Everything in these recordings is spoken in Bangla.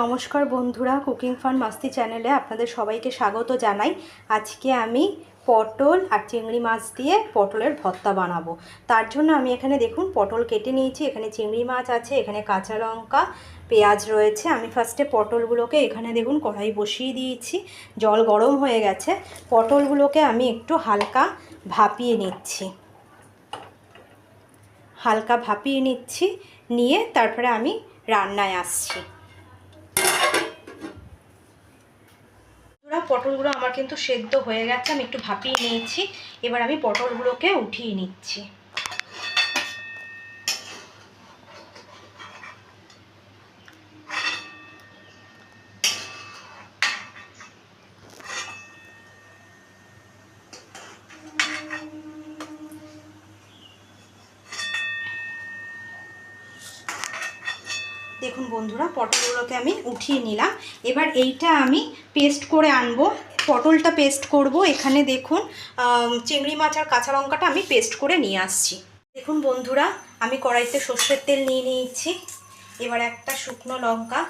নমস্কার বন্ধুরা, কুকিং ফান মাস্তি চ্যানেলে আপনাদের সবাইকে স্বাগত জানাই। আজকে আমি পটল আর চিংড়ি মাছ দিয়ে পটলের ভর্তা বানাবো। তার জন্য আমি এখানে দেখুন, পটল কেটে নিয়েছি, এখানে চিংড়ি মাছ আছে, এখানে কাঁচা লঙ্কা, পেঁয়াজ রয়েছে। আমি ফার্স্টে পটলগুলোকে এখানে দেখুন, কড়াই বসিয়ে দিয়েছি, জল গরম হয়ে গেছে। পটলগুলোকে আমি একটু হালকা ভাপিয়ে নিচ্ছি। হালকা ভাপিয়ে নিচ্ছি, নিয়ে তারপরে আমি রান্নায় আসছি। পটলগুলো আমার কিন্তু সেদ্ধ হয়ে গেছে, আমি একটু ভাপিয়ে নিয়েছি। এবার আমি পটলগুলোকে উঠিয়ে নিচ্ছি। দেখুন বন্ধুরা, পটলগুলোকে আমি উঠিয়ে নিলাম। এবার এইটা আমি পেস্ট করে আনব। পটলটা পেস্ট করব। এখানে দেখুন চিংড়ি মাছ আর কাঁচা লঙ্কাটা আমি পেস্ট করে নিয়ে আসছি। দেখুন বন্ধুরা, আমি কড়াইতে সর্ষের তেল নিয়ে নিয়েছি। এবার একটা শুকনো লঙ্কা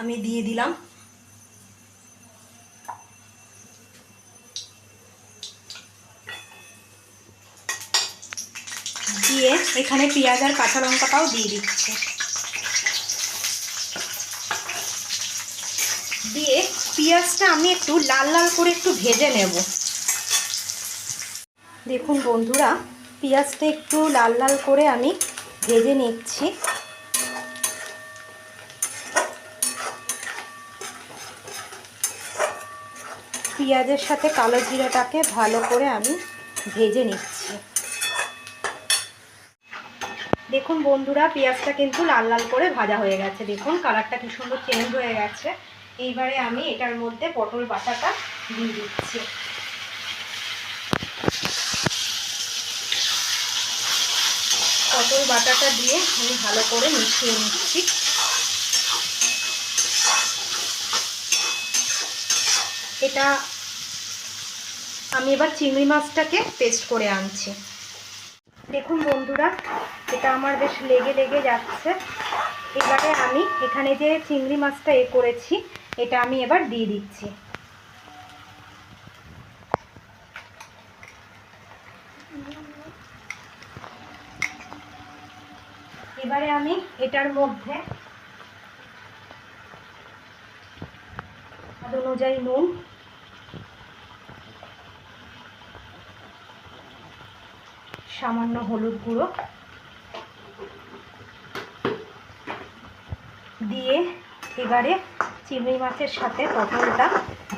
আমি দিয়ে দিলাম। দিয়ে এখানে পেঁয়াজ আর কাঁচা লঙ্কাটাও দিয়ে দিচ্ছি। দিয়ে পেঁয়াজটা আমি একটু লাল লাল করে একটু ভেজে নেব। দেখুন বন্ধুরা, পেঁয়াজটা একটু লাল লাল করে আমি ভেজে নিচ্ছি। পেঁয়াজের সাথে কালো জিরাটাকে ভালো করে আমি ভেজে নিচ্ছি। দেখুন বন্ধুরা, পেঁয়াজটা কিন্তু লাল লাল করে ভাজা হয়ে গেছে। দেখুন, কালারটা কি সুন্দর চেঞ্জ হয়ে গেছে। এইবারে আমি এটার মধ্যে পটল বাটাটা দিয়ে দিচ্ছি। পটল বাটাটা দিয়ে আমি ভালো করে মিশিয়ে নিচ্ছি। এটা আমি এবার চিংড়ি মাছটাকে পেস্ট করে আনছি। দেখুন বন্ধুরা, এটা আমার বেশ লেগে লেগে যাচ্ছে। এবারে আমি এখানে যে চিংড়ি মাছটা এ করেছি এটা আমি এবার দিয়ে দিচ্ছি। এবারে আমি এটার মধ্যে অনুযায়ী নুন, সামান্য হলুদ গুঁড়ো দিয়ে এবারে চিংড়ি মাছের সাথে পটলটা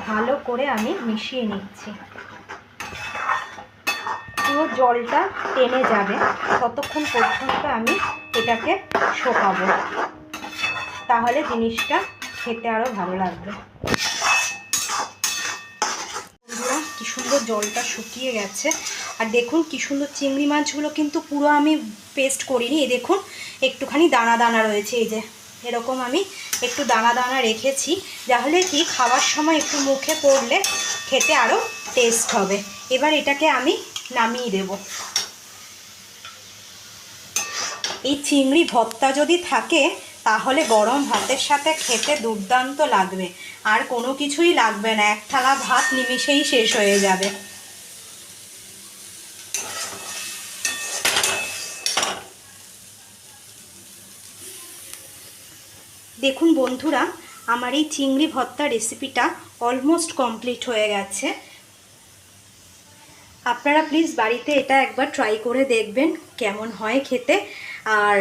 ভালো করে আমি মিশিয়ে নিচ্ছি। পুরো জলটা টেনে যাবে। ততক্ষণ পর্যন্ত আমি এটাকে শোকাবো। তাহলে জিনিসটা খেতে আরও ভালো লাগবে। কি সুন্দর জলটা শুকিয়ে গেছে। আর দেখুন কি সুন্দর চিংড়ি মাছগুলো কিন্তু পুরো আমি পেস্ট করিনি। এই দেখুন, একটুখানি দানা দানা রয়েছে এই যে। এরকম আমি একটু দানা দানা রেখেছি। তাহলে কি খাওয়ার সময় একটু মুখে পড়লে খেতে আরও টেস্ট হবে। এবার এটাকে আমি নামিয়ে দেব। এই চিংড়ি ভর্তা যদি থাকে, তাহলে গরম ভাতের সাথে খেতে দুর্দান্ত লাগবে। আর কোনো কিছুই লাগবে না। এক থালা ভাত নিমিষেই শেষ হয়ে যাবে। দেখুন বন্ধুরা, আমার এই চিংড়ি ভর্তা রেসিপিটা অলমোস্ট কমপ্লিট হয়ে গেছে। আপনারা প্লিজ বাড়িতে এটা একবার ট্রাই করে দেখবেন কেমন হয় খেতে। আর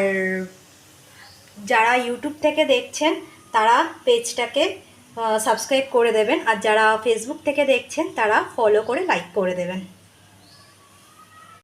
যারা ইউটিউব থেকে দেখছেন, তারা পেজটাকে সাবস্ক্রাইব করে দেবেন। আর যারা ফেসবুক থেকে দেখছেন, তারা ফলো করে লাইক করে দেবেন।